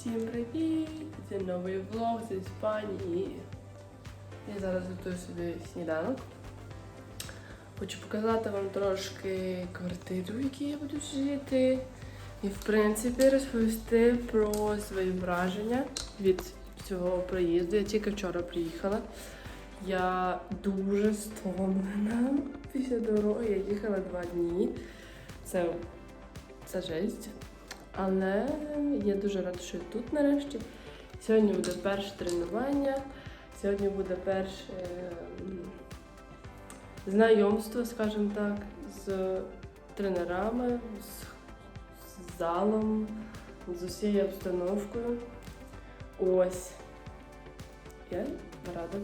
Всім привіт! Це новий влог з Іспанії. Я зараз готую собі сніданок. Хочу показати вам трошки квартиру, в якій я буду жити. І, в принципі, розповісти про свої враження від цього приїзду. Я тільки вчора приїхала. Я дуже стомлена після дороги. Я їхала два дні. Це, це жесть. Але я дуже рада, що я тут нарешті. Сьогодні буде перше тренування, сьогодні буде перше знайомство, скажімо так, з тренерами, з, з залом, з усією обстановкою. Ось. Я рада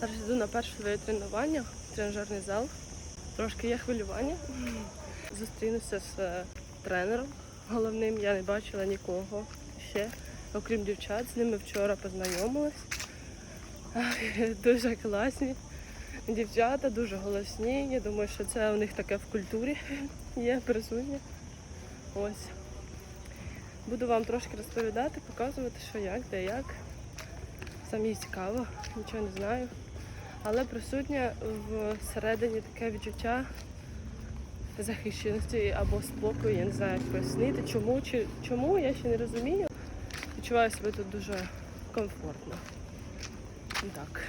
Зараз йду на перше своє тренування, тренажерний зал. Трошки є хвилювання. Зустрінуся з е, тренером головним. Я не бачила нікого ще, окрім дівчат. З ними вчора познайомилась. Дуже класні дівчата, дуже голосні. Я думаю, що це у них таке в культурі є присутнє. Ось. Буду вам трошки розповідати, показувати, що як, де як. Самі цікаво, нічого не знаю. Але присутнє всередині таке відчуття захищеності або спокою, я не знаю, як пояснити. Чому, чи, чому я ще не розумію. Відчуваю себе тут дуже комфортно. Так.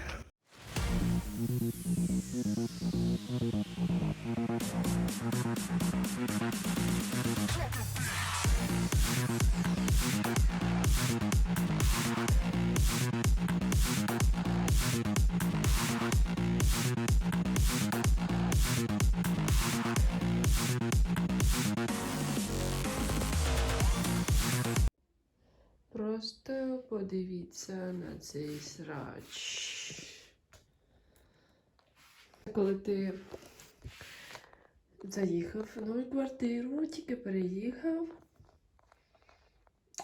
Просто подивіться на цей срач. Коли ти заїхав в нову квартиру, тільки переїхав.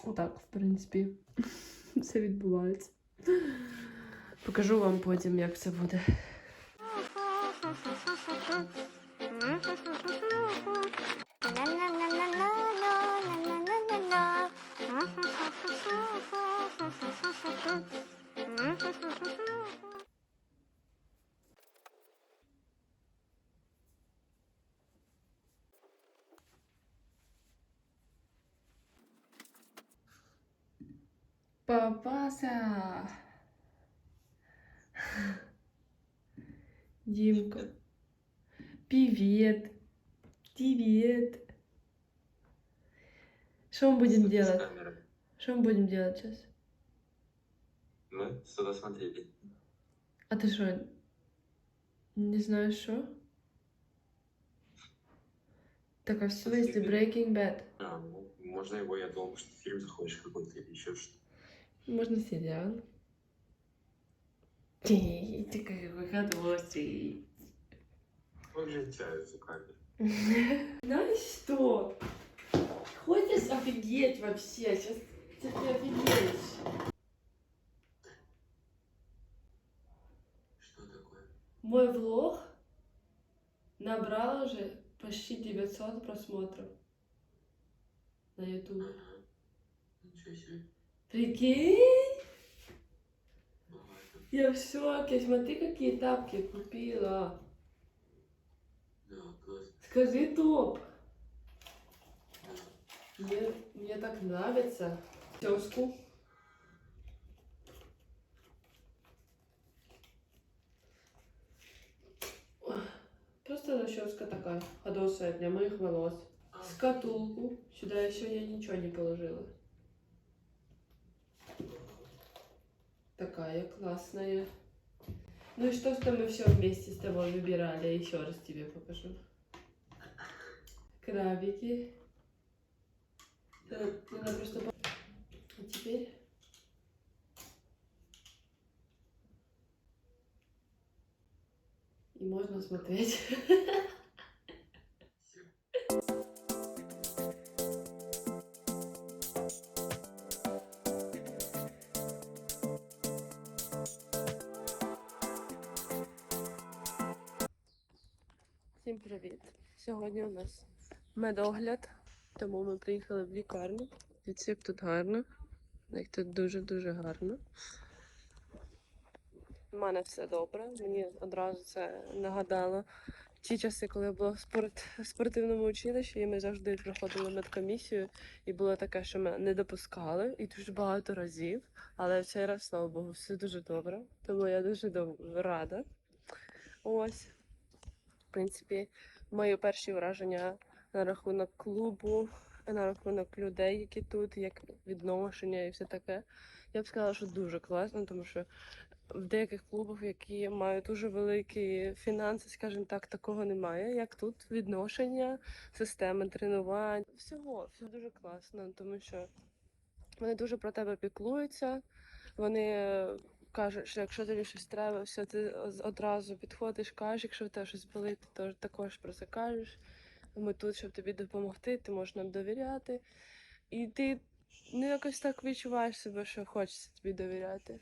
Отак, в принципі, все відбувається. Покажу вам потім, як це буде. Димка. Привет. Привет. Что мы будем делать? Что мы будем делать сейчас? Мы сюда смотрели. А ты что, не знаешь что? Так, а в смысле Breaking Bad? А, ну, можно его, я думал, что фильм захочешь какой-то или еще что-то. Можно сериал. Ты какой хороший. Выезжаю за камерой. Знаешь что? Хочешь офигеть вообще? Сейчас ты офигеешь. Что такое? Мой влог набрал уже почти 900 просмотров на YouTube. Ага. Ничего себе. Прикинь? Я в шоке. Смотри, какие тапки купила. Скажи топ. Мне, мне так нравится. Тёску. Просто расческа такая, ходосая для моих волос. А, Скатулку. Сюда еще я ничего не положила такая классная. Ну и что, что мы все вместе с тобой выбирали? Еще раз тебе покажу. Крабики. Э, надо просто... А теперь... И можно смотреть. Всім привіт! Сьогодні у нас медогляд, тому ми приїхали в лікарню. Як тут гарно. Як тут дуже-дуже гарно. У мене все добре. Мені одразу це нагадало ті часи, коли я була в спорт, спортивному училищі, і ми завжди проходили медкомісію. І було таке, що мене не допускали, і дуже багато разів. Але в раз, слава Богу, все дуже добре. Тому я дуже дов- рада. Ось. Принципі, мої перші враження на рахунок клубу, на рахунок людей, які тут, як відношення і все таке. Я б сказала, що дуже класно, тому що в деяких клубах, які мають дуже великі фінанси, скажімо так, такого немає. Як тут відношення, системи тренувань, всього, все дуже класно, тому що вони дуже про тебе піклуються. Вони кажуть, що якщо тобі щось треба, все ти одразу підходиш, кажеш, якщо в тебе щось болить, теж також про це кажеш. Ми тут, щоб тобі допомогти, ти можеш нам довіряти. І ти ну, якось так відчуваєш себе, що хочеться тобі довіряти.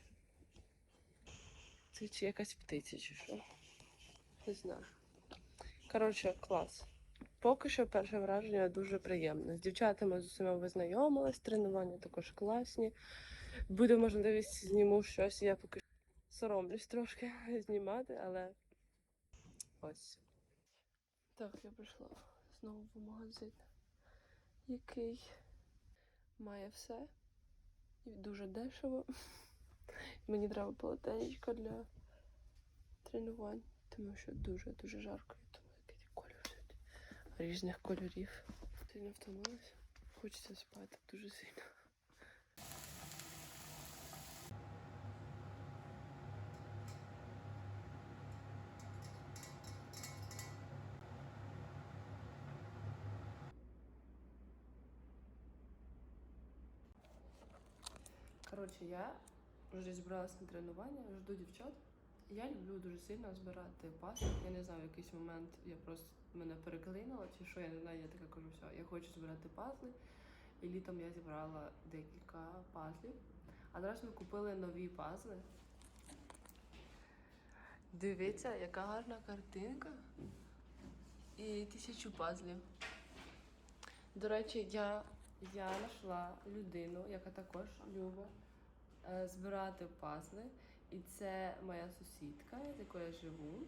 Це чи якась птиця, чи що? Не знаю. Коротше, клас. Поки що перше враження дуже приємне. З дівчатами з усіма познайомилась, тренування також класні. Буде можливість зніму щось, я поки соромлюсь трошки знімати, але ось. Так, я прийшла знову в магазин, який має все. І дуже дешево. Мені треба полотенечко для тренувань, тому що дуже-дуже жарко. І тому якийсь кольор різних кольорів. Сильно втомилася. Хочеться спати дуже сильно. Коротше, я вже зібралася на тренування, жду дівчат. Я люблю дуже сильно збирати паси. Я не знаю, в якийсь момент я просто мене переклинила, чи що, я не знаю, я така кажу, все, я хочу збирати пазли. І літом я зібрала декілька пазлів. А зараз ми купили нові пазли. Дивіться, яка гарна картинка. І тисячу пазлів. До речі, я, знайшла людину, яка також любить збирати пазли. І це моя сусідка, з якою я живу.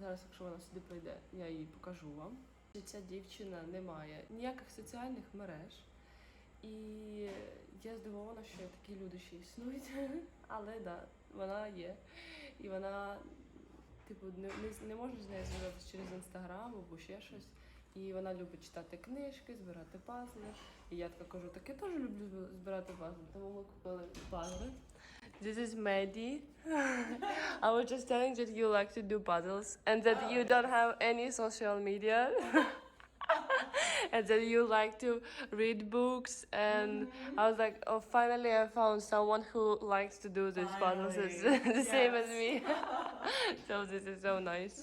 Зараз, якщо вона сюди прийде, я її покажу вам. Ця дівчина не має ніяких соціальних мереж. І я здивована, що такі люди ще існують. Але да, вона є. І вона, типу, не, не, не можна з нею зв'язатися через інстаграм або ще щось. І вона любить читати книжки, збирати пазли. І я така кажу, так я теж люблю зб- збирати пазли. Тому ми купили пазли. This is Maddie. I was just telling that you like to do puzzles and that you don't have any social media. and that you like to read books and I was like, oh finally I found someone who likes to do these puzzles It's Finally, the same as yes. me. so this is so nice.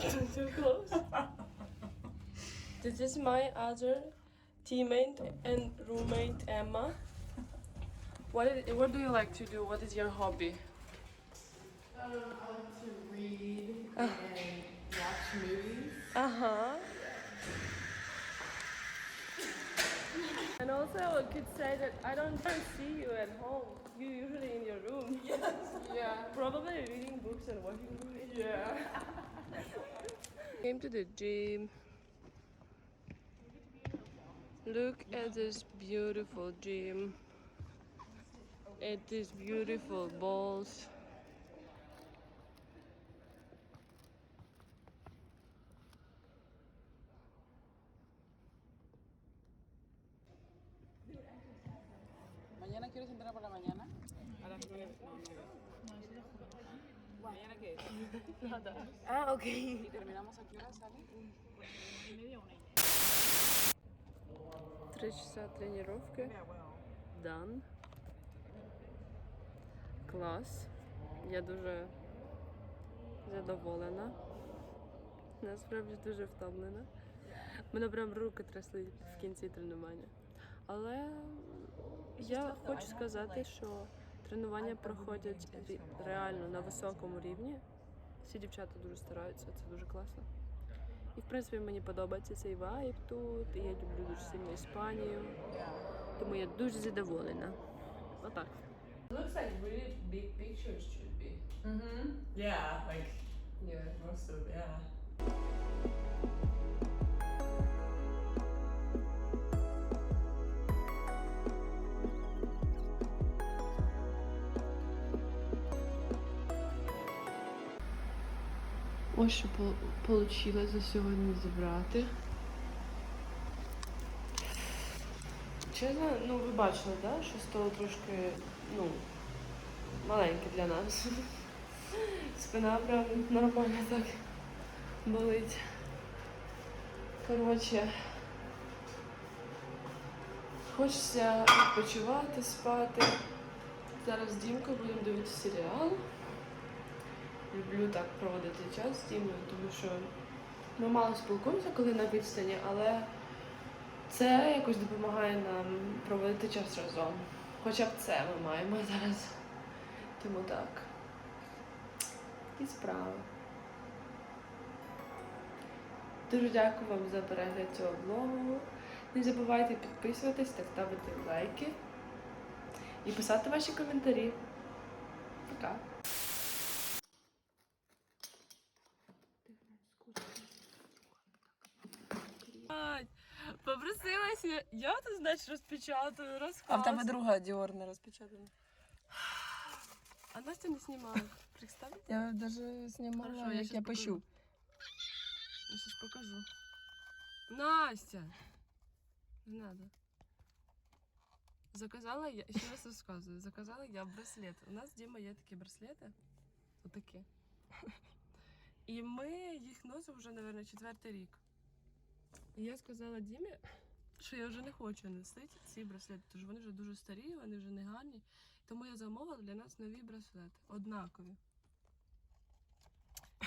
Too close. This is my other teammate and roommate Emma. What, is, what do you like to do? What is your hobby? Um, I like to read and watch movies. Uh huh. And also, I could say that I don't see you at home. You're usually in your room. Yeah. Probably reading books and watching movies. Yeah. Came to the gym. Look at this beautiful gym. At these beautiful balls. ¿Mañana quieres entrenar por la mañana? A las 9. ¿Mañana qué es? Ah, ok. ¿Y terminamos a qué hora sale? Три часа тренировки. Дан. Клас. Я дуже задоволена. Насправді дуже втомлена. Мене прям руки трясли в кінці тренування. Але я хочу сказати, що тренування проходять реально на високому рівні. Всі дівчата дуже стараються, це дуже класно. І в принципі мені подобається цей вайб тут. І я люблю дуже сильно Іспанію. Тому я дуже задоволена. Отак. Looks like really big pictures should be. Mm-hmm. Yeah, like Yeah. most of yeah. Ось що вийшло за сьогодні зібрати. Чесно, ну ви бачили, да? що стало трошки, ну, маленьке для нас. Спина прям нормально так болить. Коротше. Хочеться відпочивати, спати. Зараз з Дімкою будемо дивитися серіал люблю так проводити час з Дімою, тому що ми мало спілкуємося, коли на відстані, але це якось допомагає нам проводити час разом. Хоча б це ми маємо зараз. Тому так. І справи. Дуже дякую вам за перегляд цього влогу. Не забувайте підписуватись та ставити лайки і писати ваші коментарі. Пока! Попросилася, я тут, значить, розпечатую, розказ. А в тебе друга Діор не розпечатана. А Настя не знімала. Представте? Я даже знімала, Хорошо, я як щас я покажу. пишу. Я сейчас покажу. Настя! Не надо. Заказала я, ще раз розказую, заказала я браслет. У нас Діма є такі браслети. Отакі. І ми їх носимо вже, мабуть, четвертий рік. І я сказала Дімі, що я вже не хочу носити ці браслети, тому вони вже дуже старі, вони вже не гарні. Тому я замовила для нас нові браслети, однакові.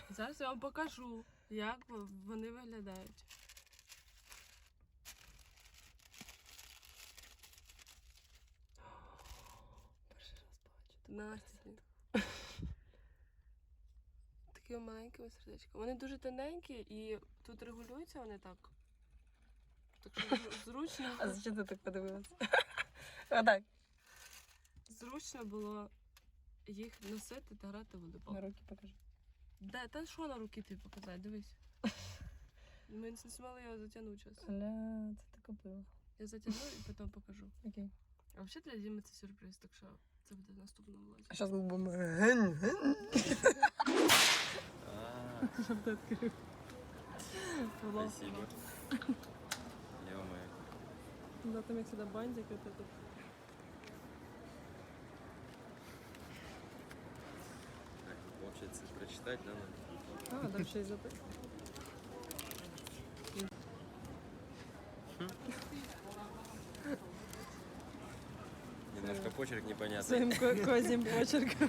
Зараз я вам покажу, як вони виглядають. Перший раз бачу. Настя. Такі маленькі сердечка. Вони дуже тоненькі і тут регулюються вони так. Так що зручно, А зачем ти так подивилася? Отак. зручно було їх носити та грати в волейбол. На руки покажи. Де, та що на руки ти показати? Дивись. Ми не змогли його затягнути зараз. Аля, це ти купила. Я затягну і потім покажу. Окей. А взагалі для Діми це сюрприз, так що це буде в наступному влозі. А зараз ми будемо ген, ген. Спасибо. Ё-моё. Да, там як сюди бантик, это тут. Так, получается, прочитать надо. А, дальше і запит. Немножко почерк непонятный. Своїм ко- козім почерком.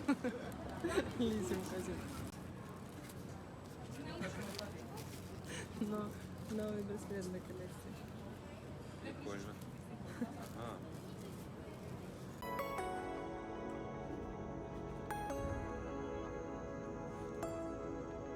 Лісім козім. Но, новий браслет на колекції.